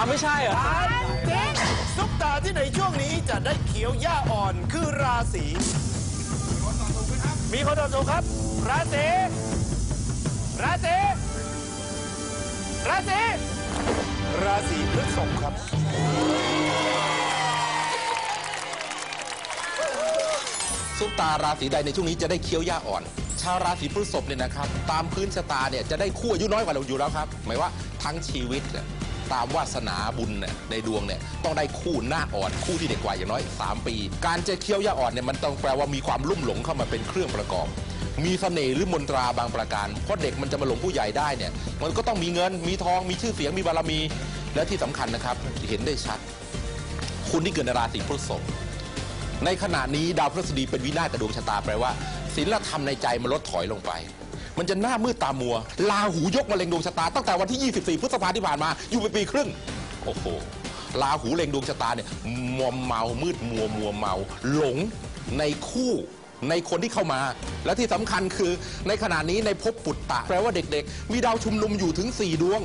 าวไม่ใช่เหรอซุปตาที่ในช่วงนี้จะได้เขียวหญ้าอ่อนคือราศีมีคนตอบถูกครับ ราศีราศีราศีราศีพฤษภครับ ซุปตาราศีใดในช่วงนี้จะได้เคี้ยวหญ้าอ่อน ชาวราศีพฤษภเนี่ยนะครับ ตามพื้นชะตาเนี่ยจะได้คู่อายุน้อยกว่าเราอยู่แล้วครับ หมายว่าทั้งชีวิตเนี่ย ตามวาสนาบุญเนี่ยในดวงเนี่ยต้องได้คู่หน้าอ่อนคู่ที่เด็กกว่าอย่างน้อย 3 ปี การจะเคี้ยวหญ้าอ่อนเนี่ยมันต้องแปลว่ามีความลุ่มหลงเข้ามาเป็นเครื่องประกอบ มีเสน่ห์หรือมนตราบางประการ เพราะเด็กมันจะมาหลงผู้ใหญ่ได้เนี่ยมันก็ต้องมีเงินมีทองมีชื่อเสียงมีบารมี และที่สำคัญนะครับเห็นได้ชัด คุณที่เกิดในราศีพฤษภในขณะนี้ดาวพฤหัสบดีเป็นวินาศกับดวงชะตาแปลว่าศีลธรรมในใจมันลดถอยลงไป มันจะหน้ามืดตามัวลาหูยกมาเล็งดวงชะตาตั้งแต่วันที่ 24 พฤษภาที่ผ่านมา อยู่ไปปีครึ่ง โอ้โหลาหูเล็งดวงชะตาเนี่ยมัวเมามืดมัวมัวเมา หลงในคู่ในคนที่เข้ามา และที่สำคัญคือในขณะนี้ในภพปุตตะ แปลว่าเด็กๆ มีดาวชุมนุมอยู่ถึง 4 ดวง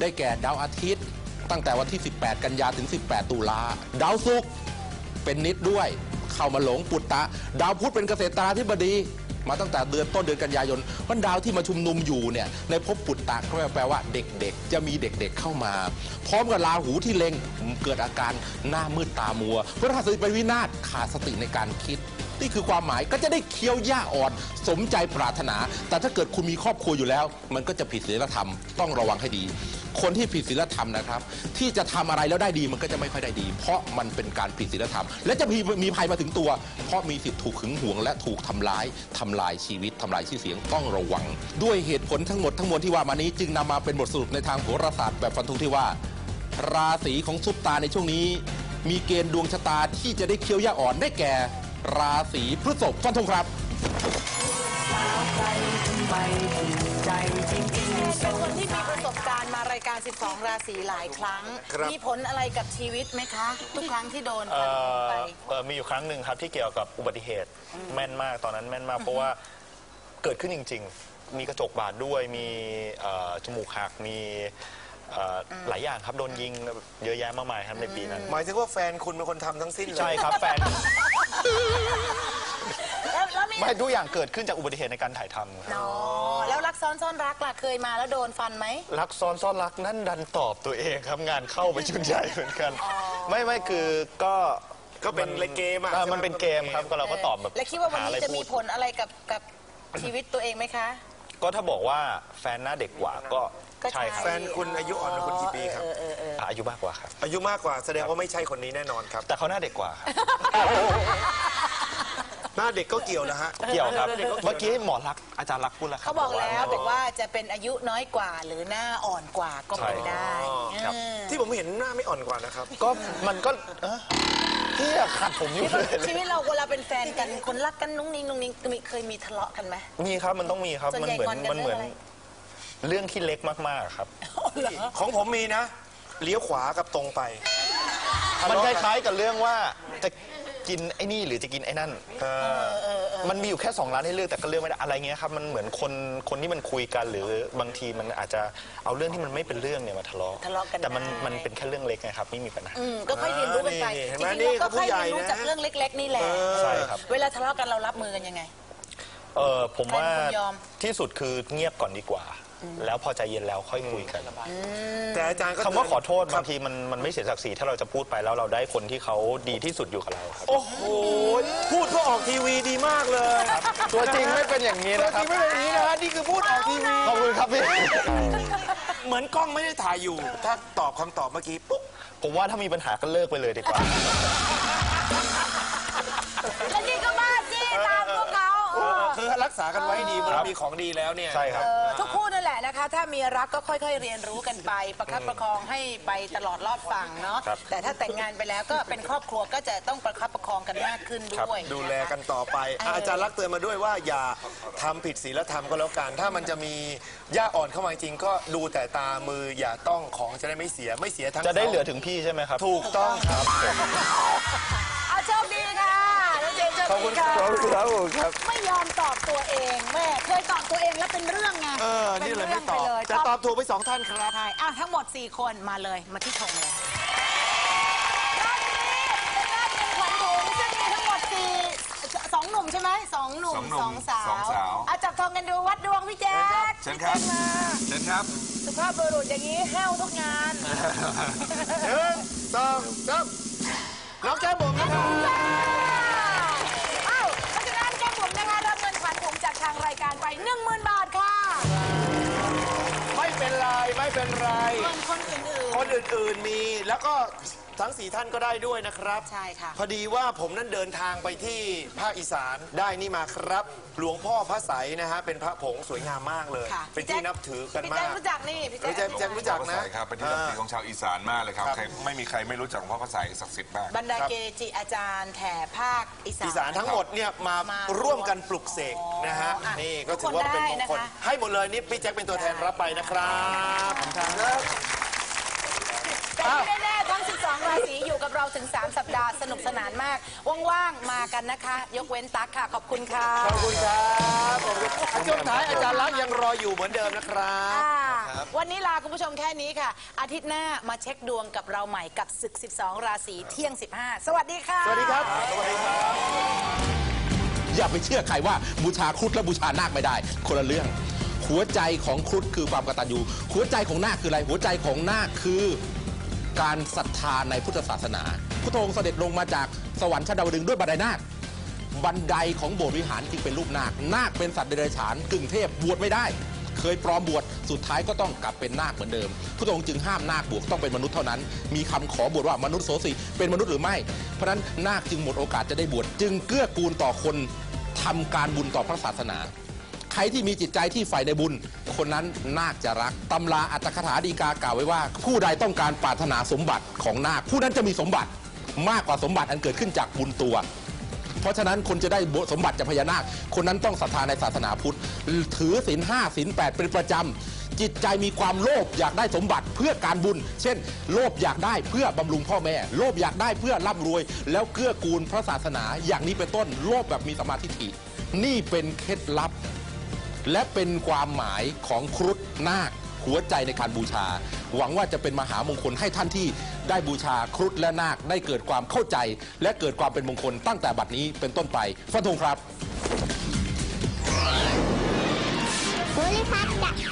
ได้แก่ดาวอาทิตย์ ตั้งแต่วันที่ 18 กันยาถึง 18 ตุลาดาวศุกร์เป็นนิดด้วย เข้ามาหลงปุตตะ ดาวพุธเป็นเกษตราธิบดี มาตั้งแต่เดือนต้นเดือนกันยายนวันดาวที่มาชุมนุมอยู่เนี่ยในภพปุตตะก็แปลว่าเด็กๆ จะมีเด็กๆเข้ามา พร้อมกับราหูที่เล็งเกิดอาการหน้ามืดตามัวพระราศีไปวินาศขาดสติในการคิด นี่คือความหมายก็จะได้เคี้ยวหญ้าอ่อน สมใจปรารถนา แต่ถ้าเกิดคุณมีครอบครัวอยู่แล้ว มันก็จะผิดศีลธรรมต้องระวังให้ดี คนที่ผิดศีลธรรมนะครับ ที่จะทำอะไรแล้วได้ดีมันก็จะไม่ค่อยได้ดี เพราะมันเป็นการผิดศีลธรรม และจะมีมีภัยมาถึงตัว เพราะมีสิทธิ์ถูกหึงหวง และถูกทำร้ายทำลายชีวิตทำลายชื่อเสียงต้องระวัง ด้วยเหตุผลทั้งหมดทั้งมวลที่ว่ามานี้ จึงนำมาเป็นบทสรุปในทางโหราศาสตร์แบบฟันธงที่ว่า ราศีของซุปตาในช่วงนี้ มีเกณฑ์ดวงชะตาที่จะได้เคี้ยวหญ้าอ่อนได้แก่ ราศีพฤษภฟันธงครับเป็นคนที่มีประสบการณ์มารายการ 12 ราศีหลายครั้ง ครับ มีผลอะไรกับชีวิตไหมคะ ทุกครั้งที่โดนเอ่ฟันธงไปอเอ่อมีอยู่ครั้งหนึ่งครับที่เกี่ยวกับอุบัติเหตุแม่นมากตอนนั้นแม่นมาก เพราะว่าเกิดขึ้นจริง ๆ มีกระจกบาดด้วยมีเอ่อจมูกหักมีเอ่ออหลายอย่างครับโดนยิงเยอะแยะมากมายครับในปีนั้น หมายถึงว่าแฟนคุณเป็นคนทำทั้งสิ้นเลย ใช่ครับแฟน แล้วแล้วมีไม่ทุกอย่างเกิดขึ้นจากอุบัติเหตุในการถ่ายทำครับ อ๋อแล้วรักซ้อนซ่อนรักล่ะเคยมาแล้วโดนฟันไหม รักซ้อนซ่อนรักนั่นดันตอบตัวเองครับงานเข้าไปชุนใหญ่เหมือนกัน ไม่ไม่คือก็ก็เป็นเกมอะอ่ามันเป็นเกมครับก็เราก็ตอบแบบแล้วคิดว่าวันหอะไรนี้จะมีพูด ผลอะไรกับกับชีวิตตัวเองไหมคะ ก็ถ้าบอกว่าแฟนหน้าเด็กกว่าก็ก็ใช่ ใช่ครับแฟนคุณอายุอ่อนกว่าคุณกี่ปีครับ เออเออเอออายุมากกว่าครับ อายุมากกว่าแสดงว่าไม่ใช่คนนี้แน่นอนครับ แต่เขาหน้าเด็กกว่าครับ หน้าเด็กก็เกี่ยวนะฮะ เกี่ยวครับ เมื่อกี้หมอรักษณ์อาจารย์รักษณ์พูดแล้วครับเขาบอกแล้วบอกว่าจะเป็นอายุน้อยกว่าหรือหน้าอ่อนกว่าก็เป็นได้ครับ เออที่ผมเห็นหน้าไม่อ่อนกว่านะครับ ก็มันก็เอ้อ พี่อะขัดผมอยู่เลยชีวิตเราเวลาเป็นแฟนกันคนรักกันนุ้งนิ้งนุ้งนิ้งมีเคยมีทะเลาะกันไหม มีครับมันต้องมีครับส่วนมันใหญ่เหมือนงอนกันมันเหมือนเรื่องอะไร เรื่องที่เล็กมากๆครับเหรอของผมมีนะ เลี้ยวขวากับตรงไป มันคล้ายๆกับเรื่องว่าจะกินไอ้นี่หรือจะกินไอ้นั่น มันมีอยู่แค่สองร้านให้เลือกแต่ก็เลือกไม่ได้อะไรเงี้ยครับมันเหมือนคนคนที่มันคุยกันหรือบางทีมันอาจจะเอาเรื่องที่มันไม่เป็นเรื่องเนี่ยมาทะเลาะทะเลาะกันแต่มันได้ มันเป็นแค่เรื่องเล็กไงครับไม่มีปัญหา อืมก็ค่อยเรียนรู้กันไปนี่เห็นจไหมริงนี่ๆเราก็ค่อยก็ผู้ใหญ่เรียนรู้นะจากเรื่องเล็ก ๆ นี่แหละใช่ครับ เวลาทะเลาะกันเรารับมือกันยังไง เออผมว่าใครเป็นคนยอม ที่สุดคือเงียบก่อนดีกว่า แล้วพอใจเย็นแล้วค่อยคุยกันแต่อาจารย์ก็คำว่าขอโทษครับางทีมันมันไม่เสียศักดิ์ศรีถ้าเราจะพูดไปแล้วเราได้คนที่เขาดีที่สุดอยู่กับเราครับ โอ้โหพูดเพื่อออกทีวีดีมากเลยตัวจริงไม่เป็นอย่างนี้ตัวนะคจรัริบงไม่เป็นอย่างนี้นะฮะนี่คือพูดออกทีวีขอบคุณครับพี่เหมือนกล้องไม่ได้ถ่ายอยู่ ถ้าตอบคำตอบเมื่อกี้ปุ๊บผมว่าถ้ามีปัญหาก็เลิกไปเลยดีกว่าแล้วนี่ก็มาจี้ตามพวกเขาเออ คือ รักษากันไว้ดีเมื่อเรามีของดีแล้วเนี่ย ใช่ครับ เออทุกคู่นั่นแหละนะคะ ถ้ามีรักก็ค่อย ๆ เรียนรู้กันไป ประคับประคองให้ไปตลอดรอดฝั่งเนาะครับ แต่ถ้าแต่งงานไปแล้วก็เป็นครอบครัวก็จะต้องประคับประคองกันมากขึ้นด้วยดูแลกันต่อไปอะอาจารย์รักษณ์เตือนมาด้วยว่าอย่าทำผิดศีลธรรมก็แล้วกัน ถ้ามันจะมีหญ้าอ่อนเข้ามาจริงก็ดูแต่ตามืออย่าต้องของจะได้ไม่เสียไม่เสียทั้งจะได้สงเหลือถึงพี่ใช่ไหมครับ ถูกต้องครับ ขอบคุณครับขอบคุณครับผมครับ ไม่ยอมตอบตัวเองแม่เคยตอบตัวเองแล้วเป็นเรื่องไงเออ นี่เลยไม่ตอบป็นเรื่งปจะตอบถูกไปสองท่านครับ ใช่อะทั้งหมด 4 คนมาเลยมาที่ชงเลยรอบนี้เป็นรอบเงินขวัญถุงซึ่งมีทั้งหมดสี่สองหนุ่มใช่ไหมสองหนุ่มสองหนุ่มสาวสองสาว อะจับทองกันดูวัดดวงพี่แจ๊คเชิญครับพี่แจ๊มาเชิญครับสุภาพบุรุษอย่างนี้แห้วทุกงาน หนึ่งสองสามน้องแก้มบุ๋มนะครับ อื่นคนอื่นๆมี แล้วก็ทั้งสี่ท่านก็ได้ด้วยนะครับ ใช่ค่ะ พอดีว่าผมนั้นเดินทางไปที่ภาคอีสานได้นี่มาครับ หลวงพ่อพระใสยนะฮะเป็นพระผงสวยงามมากเลย ค่ะเป็นที่นับถือกันพี่มาแจ๊คก รู้จักนี่พี่พี่แจ๊แจ๊คคพี่แจ๊ครู้จักพระนะสายครับเป็นที่นับถือของชาวอีสานมากเลยครับครับ ใครไม่มีใครไม่รู้จักหลวงพ่อพระสายศักดิ์สิทธิ์มาก บรรดาเกจิอาจารย์แถบภาคอีสาน อีสานทั้งหมดเนี่ยมามาร่วมกันปลุกเสกนะฮะอะนี่ก็ถือว่าเป็นมงคลทุกคนได้นะคะ ให้หมดเลยนี่พี่แจ็คเป็นตัวแทนรับไปนะครับครับ แต่ที่แน่ๆทั้ง 12 ราศีอยู่กับเราถึง 3 สัปดาห์สนุกสนานมาก ว่างๆ มากันนะคะ ยกเว้นตั๊กค่ะ ขอบคุณค่ะขอบคุณครับขอบคุณอะช่วงท้ายอาจารย์ลักษณ์ยังรออยู่เหมือนเดิมนะครับ ค่ะวันนี้ลาคุณผู้ชมแค่นี้ค่ะ อาทิตย์หน้ามาเช็คดวงกับเราใหม่กับศึก 12 ราศีเที่ยง 15 สวัสดีค่ะ สวัสดีครับ สวัสดีครับ อย่าไปเชื่อใครว่าบูชาครุฑและบูชานาคไม่ได้ คนละเรื่อง หัวใจของครุฑคือความกตัญญูหัวใจของนาคคืออะไร หัวใจของนาคคือ การศรัทธาในพุทธศาสนา พระองค์เสด็จลงมาจากสวรรค์ชั้นดาวดึงด้วยบันไดนาคบันไดของโบสถ์วิหารจึงเป็นรูปนาค นาคเป็นสัตว์เดรัจฉานกึ่งเทพบวชไม่ได้ เคยปลอมบวชสุดท้ายก็ต้องกลับเป็นนาคเหมือนเดิม พระองค์จึงห้ามนาคบวชต้องเป็นมนุษย์เท่านั้น มีคำขอบวชว่ามนุษย์โสสีเป็นมนุษย์หรือไม่ เพราะฉะนั้นนาคจึงหมดโอกาสจะได้บวชจึงเกื้อกูลต่อคนทำการบุญต่อพระศาสนา ใครที่มีจิตใจที่ใฝ่ในบุญ คนนั้นนาคจะรักตำราอัตถคถาดีกากล่าวไว้ว่า ผู้ใดต้องการปรารถนาสมบัติของนาค ผู้นั้นจะมีสมบัติมากกว่าสมบัติอันเกิดขึ้นจากบุญตัว เพราะฉะนั้นคนจะได้สมบัติจากพญานาค คนนั้นต้องศรัทธาในศาสนาพุทธ ถือศีลห้าศีลแปดเป็นประจำจิตใจมีความโลภอยากได้สมบัติเพื่อการบุญ เช่น โลภอยากได้เพื่อบำรุงพ่อแม่ โลภอยากได้เพื่อร่ำรวย แล้วเกื้อกูลพระศาสนาอย่างนี้เป็นต้น โลภแบบมีสมาธิฐินี่เป็นเคล็ดลับ และเป็นความหมายของครุฑนาคหัวใจในการบูชา หวังว่าจะเป็นมหามงคลให้ท่านที่ได้บูชาครุฑและนาคได้เกิดความเข้าใจ และเกิดความเป็นมงคลตั้งแต่บัดนี้เป็นต้นไปฟันธงครับบริพัฒน์